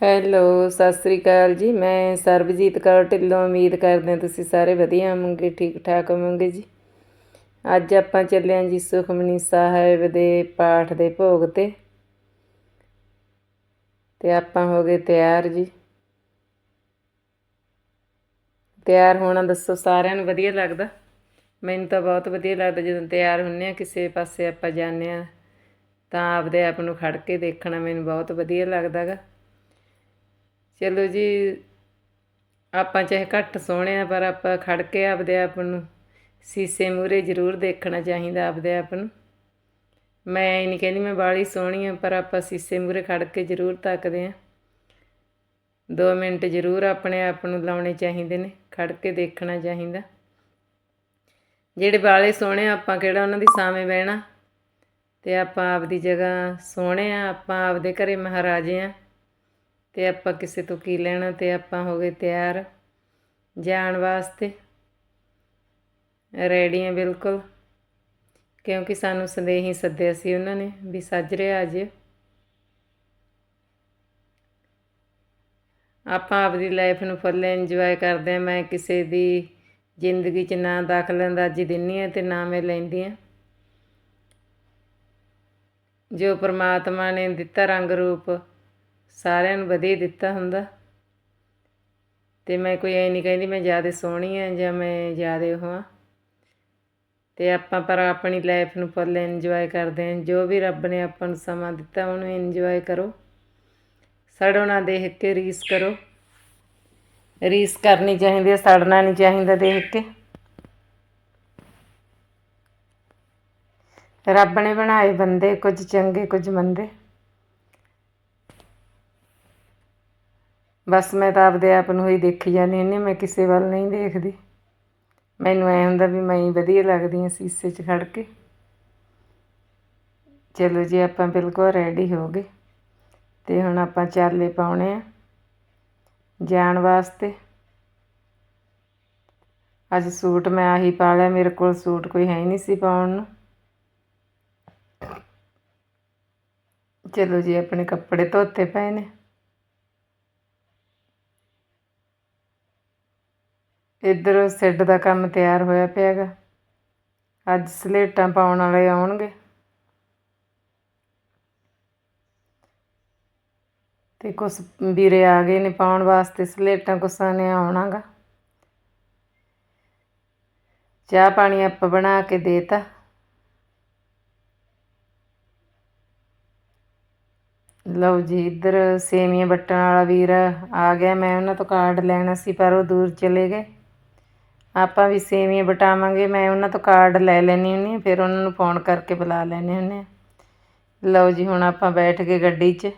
Hello Sat Sri ਅਕਾਲ ਜੀ। ਮੈਂ ਸਰਬਜੀਤ ਕੌਰ ਢਿੱਲੋਂ। ਉਮੀਦ ਕਰਦੇ ਹਾਂ ਤੁਸੀਂ ਸਾਰੇ ਵਧੀਆ ਹੋਵੋਗੇ, ਠੀਕ ਠਾਕ ਹੋਵੋਗੇ ਜੀ। ਅੱਜ ਆਪਾਂ ਚੱਲੇ ਹਾਂ ਜੀ ਸੁਖਮਨੀ ਸਾਹਿਬ ਦੇ ਪਾਠ ਦੇ ਭੋਗ ਤੇ। ਤੇ ਆਪਾਂ ਹੋ ਗਏ ਤਿਆਰ ਜੀ। ਤਿਆਰ ਹੋਣਾ ਦੱਸੋ, ਸਾਰਿਆਂ ਨੂੰ ਵਧੀਆ ਲੱਗਦਾ? ਮੈਨੂੰ ਤਾਂ ਬਹੁਤ ਵਧੀਆ ਲੱਗਦਾ ਜਦੋਂ ਤਿਆਰ ਹੁੰਨੇ ਆ ਕਿਸੇ ਪਾਸੇ ਆਪਾਂ ਜਾਂਦੇ ਆ ਤਾਂ ਆਪਦੇ ਆਪ ਨੂੰ ਖੜ ਕੇ ਦੇਖਣਾ ਮੈਨੂੰ ਬਹੁਤ ਵਧੀਆ ਲੱਗਦਾਗਾ ਚਲੋ ਜੀ ਆਪਾਂ ਚਾਹੇ ਘੱਟ ਸੋਹਣੇ ਆ ਪਰ ਆਪਾਂ ਖੜ ਕੇ ਆਪਦੇ ਆਪ ਨੂੰ ਸੀਸੇ ਮੂਰੇ ਜ਼ਰੂਰ ਦੇਖਣਾ ਚਾਹੀਦਾ ਆਪਦੇ ਆਪ ਨੂੰ। ਮੈਂ ਨਹੀਂ ਕਹਿੰਦੀ ਮੈਂ ਬਾਲੀ ਸੋਹਣੀ ਆ ਪਰ ਆਪਾਂ ਸੀਸੇ ਮੂਰੇ ਖੜ ਕੇ ਜ਼ਰੂਰ ਤੱਕਦੇ ਆ। 2 ਮਿੰਟ ਜ਼ਰੂਰ ਆਪਣੇ ਆਪ ਨੂੰ ਲਾਉਣੇ ਚਾਹੀਦੇ ਨੇ ਖੜ ਕੇ ਦੇਖਣਾ ਚਾਹੀਦਾ। ਜਿਹੜੇ ਬਾਲੇ ਸੋਹਣੇ ਆ, ਆਪਾਂ ਕਿਹੜਾ ਉਹਨਾਂ ਦੀ ਸਾਵੇਂ ਬਹਿਣਾ? ਤੇ ਆਪਾਂ ਆਪਦੀ ਜਗ੍ਹਾ ਸੋਹਣੇ ਆ ਆਪਾਂ ਆਪਦੇ ਘਰੇ ਮਹਾਰਾਜੇ ਆ। ਤੇ ਆਪਾਂ ਕਿਸੇ ਤੋਂ ਕੀ ਲੈਣਾ ਤੇ ਆਪਾਂ ਹੋ ਗਏ ਤਿਆਰ ਜਾਣ ਵਾਸਤੇ। ਰੈਡੀ ਆ ਬਿਲਕੁਲ। ਕਿਉਂਕਿ ਸਾਨੂੰ ਸੰਦੇਹੀ ਸੱਦਿਆ ਸੀ ਉਹਨਾਂ ਨੇ ਵੀ ਸੱਜਰੇ ਆ ਜਿਓ ਆਪਾਂ ਆਪਦੀ ਲਾਈਫ ਨੂੰ ਫੁੱਲ ਇੰਜੋਏ ਕਰਦੇ ਆ ਮੈਂ ਕਿਸੇ ਦੀ ਜ਼ਿੰਦਗੀ 'ਚ ਨਾ ਦਾਖਲ ਅੰਦਾਜ਼ੀ ਦਿੰਨੀ ਆ ਤੇ ਨਾ ਮੈਂ ਲੈਂਦੀ ਆ ਜੋ ਪ੍ਰਮਾਤਮਾ ਨੇ ਦਿੱਤਾ ਰੰਗ ਰੂਪ ਸਾਰਿਆਂ ਨੂੰ ਵਧੀਆ ਦਿੱਤਾ ਹੁੰਦਾ। ਤੇ ਮੈਂ ਕੋਈ ਐ ਨਹੀਂ ਕਹਿੰਦੀ ਮੈਂ ਜ਼ਿਆਦਾ ਸੋਹਣੀ ਆ ਜਾਂ ਮੈਂ ਜ਼ਿਆਦਾ ਉਹ ਆ। ਤੇ ਆਪਾਂ ਪਰ ਆਪਣੀ ਲਾਈਫ ਨੂੰ ਫੁੱਲ ਇੰਜੋਏ ਕਰਦੇ ਹਾਂ। ਜੋ ਵੀ ਰੱਬ ਨੇ ਆਪਾਂ ਨੂੰ ਸਮਾਂ ਦਿੱਤਾ, ਉਹਨੂੰ ਇੰਜੋਏ ਕਰੋ। ਸੜੋ ਦੇਖ ਕੇ ਰੀਸ ਕਰੋ। ਰੀਸ ਕਰਨੀ ਚਾਹੀਦੀ ਹੈ ਸੜਨਾ ਨਹੀਂ ਚਾਹੀਦਾ ਦੇਖ ਕੇ ਰੱਬ ਨੇ ਬਣਾਏ ਬੰਦੇ ਕੁਝ ਚੰਗੇ, ਕੁਝ ਮੰਦੇ। ਬਸ ਮੈਂ ਤਾਂ ਆਪਦੇ ਆਪ ਨੂੰ ਹੀ ਦੇਖੀ ਜਾਂਦੀ ਹੁੰਦੀ ਹਾਂ, ਮੈਂ ਕਿਸੇ ਵੱਲ ਨਹੀਂ ਦੇਖਦੀ। ਮੈਨੂੰ ਐ ਹੁੰਦਾ ਵੀ ਮੈਂ ਹੀ ਵਧੀਆ ਲੱਗਦੀ ਹਾਂ ਸੀਸੇ 'ਚ ਖੜ ਕੇ। ਚਲੋ ਜੀ ਆਪਾਂ ਬਿਲਕੁਲ ਰੈਡੀ ਹੋ ਗਏ। ਤੇ ਹੁਣ ਆਪਾਂ ਚਾਲੇ ਪਾਉਣੇ ਆ ਜਾਣ ਵਾਸਤੇ। ਅੱਜ ਸੂਟ ਮੈਂ ਆਹੀ ਪਾ ਲਿਆ ਮੇਰੇ ਕੋਲ ਸੂਟ ਕੋਈ ਹੈ ਹੀ ਨਹੀਂ ਸੀ ਪਾਉਣ ਨੂੰ। ਚਲੋ ਜੀ ਆਪਣੇ ਕੱਪੜੇ ਧੋਤੇ ਪਏ ਨੇ। ਇੱਧਰ ਸੈੱਡ ਦਾ ਕੰਮ ਤਿਆਰ ਹੋਇਆ ਪਿਆ ਪਿਆਗਾ। ਅੱਜ ਸਲੇਟਾਂ ਪਾਉਣ ਵਾਲੇ ਆਉਣਗੇ। ਤੇ ਕੁਛ ਵੀਰੇ ਆ ਗਏ ਨੇ ਪਾਉਣ ਵਾਸਤੇ, ਸਲੇਟਾਂ ਕੁਸਾਂ ਨੇ ਆਉਣਾਗਾ। ਚਾਹ ਪਾਣੀ ਆਪਾਂ ਬਣਾ ਕੇ ਦੇਤਾ। ਲਓ ਜੀ, ਇੱਧਰ ਸੇਮੀਆਂ ਵੱਟਣ ਵਾਲਾ ਵੀਰ ਆ ਗਿਆ। ਮੈਂ ਉਹਨਾਂ ਤੋਂ ਕਾਰਡ ਲੈਣਾ ਸੀ, ਪਰ ਉਹ ਦੂਰ ਚਲੇ ਗਏ। ਆਪਾਂ ਵੀ ਸੇਮੀਆਂ ਵਟਾਵਾਂਗੇ, ਮੈਂ ਉਹਨਾਂ ਤੋਂ ਕਾਰਡ ਲੈ ਲੈਣੀ ਹੁੰਨੀ ਫਿਰ ਉਹਨਾਂ ਨੂੰ ਫੋਨ ਕਰਕੇ ਬੁਲਾ ਲੈਣੇ ਹੁੰਨੇ ਲਓ ਜੀ, ਹੁਣ ਆਪਾਂ ਬੈਠ ਕੇ ਗੱਡੀ 'ਚ।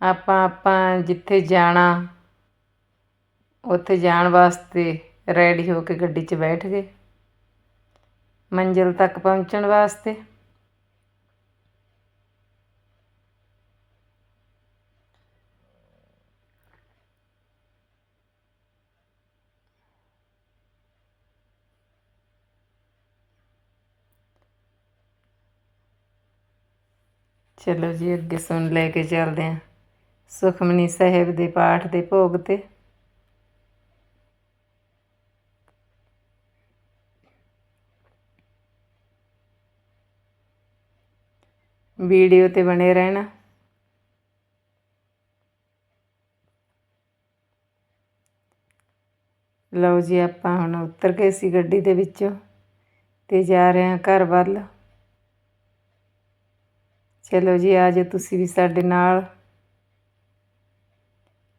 ਆਪਾਂ ਆਪਾਂ ਜਿੱਥੇ ਜਾਣਾ, ਉੱਥੇ ਜਾਣ ਵਾਸਤੇ ਰੈਡੀ ਹੋ ਕੇ ਗੱਡੀ 'ਚ ਬੈਠ ਗਏ। ਮੰਜ਼ਿਲ ਤੱਕ ਪਹੁੰਚਣ ਵਾਸਤੇ। ਚਲੋ ਜੀ, ਅੱਗੇ ਸੁਣ ਲੈ ਕੇ ਚੱਲਦੇ ਹਾਂ ਸੁਖਮਨੀ ਸਾਹਿਬ ਦੇ ਪਾਠ ਦੇ ਭੋਗ ਤੇ। ਵੀਡੀਓ ਤੇ ਬਣੇ ਰਹਿਣਾ। ਲਓ ਜੀ, ਆਪਾਂ ਹੁਣ ਉਤਰ ਗਏ ਸੀ ਗੱਡੀ ਦੇ ਵਿੱਚੋਂ ਤੇ ਜਾ ਰਹੇ ਹਾਂ ਘਰ ਵੱਲ। ਚਲੋ ਜੀ, ਆ ਜਾਓ ਤੁਸੀਂ ਵੀ ਸਾਡੇ ਨਾਲ।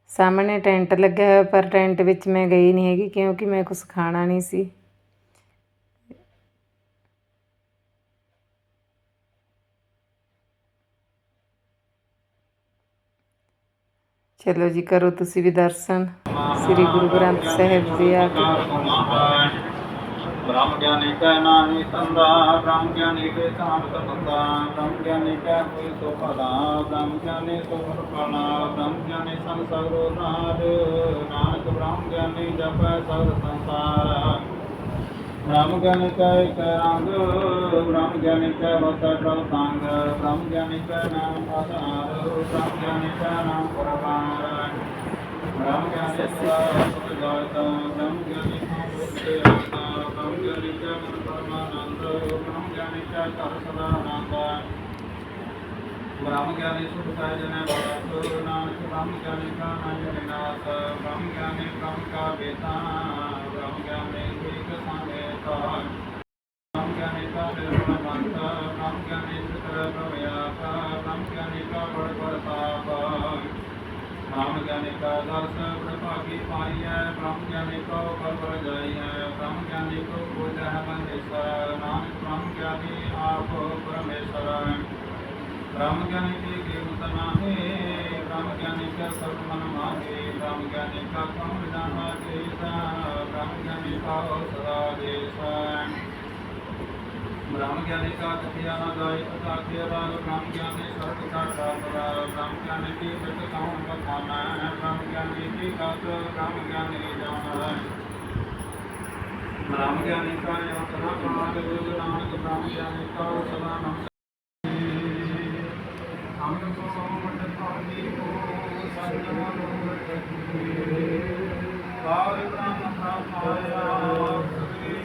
ਸਾਹਮਣੇ ਟੈਂਟ ਲੱਗਿਆ ਹੋਇਆ, ਪਰ ਟੈਂਟ ਵਿੱਚ ਮੈਂ ਗਈ ਨਹੀਂ ਹੈਗੀ ਕਿਉਂਕਿ ਮੈਂ ਕੁਝ ਖਾਣਾ ਨਹੀਂ ਸੀ। ਚਲੋ ਜੀ, ਕਰੋ ਤੁਸੀਂ ਵੀ ਦਰਸ਼ਨ। ਸ੍ਰੀ ਗੁਰੂ ਗ੍ਰੰਥ ਸਾਹਿਬ ਜੀ ਆ ਕੇ। ਬ੍ਰਹਮ ਗਿਆਨੀ ਕਹਿ ਨਾਹੀ ਸੰਦਾ ਬ੍ਰਹਮ ਗਿਆਨੀ ਕੇ ਸਾਥ ਸੰਦਾ ਬ੍ਰਹਮ ਗਿਆਨੀ ਕੈ ਹੋਈ ਸੋ ਭਲਾ ਬ੍ਰਹਮ ਗਿਆਨੀ ਸੋ ਪਰਪਣਾ ਬ੍ਰਹਮ ਗਿਆਨੀ ਸੰਗ ਸਗਰੋ ਨਾਦ ਨਾਨਕ ਬ੍ਰਹਮ ਗਿਆਨੀ ਜਪੈ ਸਗਰ ਸੰਸਾਰ। ਬ੍ਰਹਮ ਗਿਆਨੀ ਕੈ ਕਰੰਗ ਬ੍ਰਹਮ ਗਿਆਨੀ ਕੈ ਵਸਟ ਸੰਗ ਬ੍ਰਹਮ ਗਿਆਨੀ ਕੈ ਨਾਮ ਆਧਾਰ ਬ੍ਰਹਮ ਗਿਆਨੀ ਕੈ ਨਾਮ ਪਰਵਾਰ। ਬ੍ਰਹਮ ਗਿਆਨੀ ਕੈ ਸੁਖ ਗਾਇਤਾ ਬ੍ਰਹਮ ਗਿਆਨੀ ਕੈ ਮੁਕਤਿ ਆਤਾ ਬ੍ਰਹਮ ਗਿਆਨੀ ਕਾ ਮਨ ਪਰਮਾਨੰਦ ਬ੍ਰਹਮ ਗਿਆਨੀ ਕਾ ਘਰ ਸਦਾ ਆਨੰਦ ਬ੍ਰਹਮ ਗਿਆਨੀ ਸੁਖ ਸਹਿ ਜਨੈ ਬਾਸ ਨਾਨਕ ਬ੍ਰਹਮ ਗਿਆਨੀ ਕਾ ਨਾਮ ਵਿਨਾਸ਼ ਬ੍ਰਹਮ ਗਿਆਨੀ ਬ੍ਰਹਮ ਕਾ ਬੇਤਾ ਬ੍ਰਹਮ ਗਿਆਨੀ ਏਕ ਸੰਗੇਤਾ, ਬ੍ਰਹਮ ਗਿਆਨੀ ਕਾ ਨਿਰਮਲ ਮੰਤ ਬ੍ਰਹਮ ਗਿਆਨੀ ਸਿਤਰ ਪ੍ਰਵਿਆਸ ਬ੍ਰਹਮ ਗਿਆਨੀ ਕਾ ਬੜ ਬੜ ਤਾਪ ब्रह्म ज्ञानी का दर्श प्रभागी पाई है ब्रह्म ज्ञानी को पर जाई है ब्रह्म ज्ञानी को पूज है महेश्वर नानक ब्रह्म ज्ञानी आप परमेश्वर ब्रह्म ज्ञानी की कीमत नाहे ब्रह्म ज्ञानी का सब मन मागे ब्रह्म ज्ञानी का कम जाना देश ब्रह्म ज्ञानी का सदा देश ਬ੍ਰਹਮ ਗਿਆਨੀ ਕਾ ਕਥਿਆ ਨਾ ਜਾਏ ਅਤਾ ਕੇ ਬਾਲ ਬ੍ਰਹਮ ਗਿਆਨੀ ਸਰਬ ਕਾ ਸਾਰਾ ਬ੍ਰਹਮ ਗਿਆਨੀ ਕੀ ਸਿੱਧ ਕਾਉਣ ਬਖਾਨਾ ਹੈ ਬ੍ਰਹਮ ਗਿਆਨੀ ਕੀ ਕਤ ਬ੍ਰਹਮ ਗਿਆਨੀ ਜਾਣ ਹੈ ਬ੍ਰਹਮ ਗਿਆਨੀ ਕਾ ਯਤਨਾ ਪ੍ਰਮਾਦ ਗੁਰੂ ਨਾਨਕ ਬ੍ਰਹਮ ਗਿਆਨੀ ਕਾ ਸਦਾ ਨਮ ਅਮਰ ਕੋ ਸੋਮ ਮੰਡਲ ਪਾਵਨੀ ਕੋ ਸਤਨਾਮ ਰੋਗ ਰਖੀ ਬਾਲ ਬ੍ਰਹਮ ਪ੍ਰਮਾਇਆ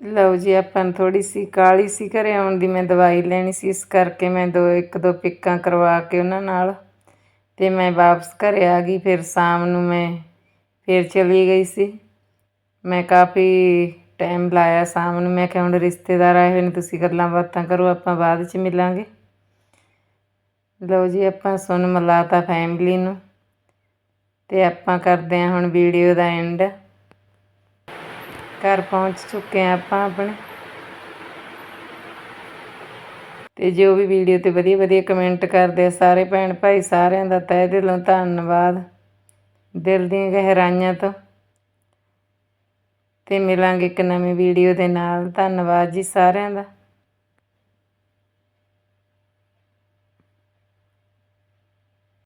ਲਓ ਜੀ, ਆਪਾਂ ਨੂੰ ਥੋੜੀ ਸੀ ਕਾਲੀ ਸੀ ਘਰੇ ਆਉਣ ਦੀ, ਮੈਂ ਦਵਾਈ ਲੈਣੀ ਸੀ, ਇਸ ਕਰਕੇ ਮੈਂ ਦੋ, ਇੱਕ ਦੋ ਪਿੱਕਾਂ ਕਰਵਾ ਕੇ ਉਹਨਾਂ ਨਾਲ ਤੇ ਮੈਂ ਵਾਪਸ ਘਰੇ ਆ ਗਈ, ਫਿਰ ਸ਼ਾਮ ਨੂੰ ਮੈਂ ਫਿਰ ਚਲੀ ਗਈ ਸੀ। ਮੈਂ ਕਾਫੀ ਟਾਈਮ ਲਾਇਆ ਸ਼ਾਮ ਨੂੰ। ਮੈਂ ਕਿਹਾ, ਹੁਣ ਰਿਸ਼ਤੇਦਾਰ ਆਏ ਹੋਏ ਨੇ, ਤੁਸੀਂ ਗੱਲਾਂ ਬਾਤਾਂ ਕਰੋ, ਆਪਾਂ ਬਾਅਦ ਚ ਮਿਲਾਂਗੇ। ਲਓ ਜੀ, ਆਪਾਂ ਸੁਣ ਮਿਲਾਤਾ ਫੈਮਿਲੀ ਨੂੰ। ਤੇ ਆਪਾਂ ਕਰਦੇ ਹਾਂ ਹੁਣ ਵੀਡੀਓ ਦਾ ਐਂਡ ਘਰ ਪਹੁੰਚ ਚੁੱਕੇ ਹਾਂ ਆਪਾਂ ਆਪਣੇ। ਤੇ ਜੋ ਵੀ ਵੀਡੀਓ ਤੇ ਵਧੀਆ ਵਧੀਆ ਕਮੈਂਟ ਕਰਦੇ ਆ, ਸਾਰੇ ਭੈਣ ਭਾਈ ਸਾਰਿਆਂ ਦਾ ਤਹਿ ਦਿਲੋਂ ਧੰਨਵਾਦ। ਦਿਲ ਦੀਆਂ ਗਹਿਰਾਈਆਂ ਤੋਂ। ਅਤੇ ਮਿਲਾਂਗੇ ਇੱਕ ਨਵੀਂ ਵੀਡੀਓ ਦੇ ਨਾਲ। ਧੰਨਵਾਦ ਜੀ ਸਾਰਿਆਂ ਦਾ।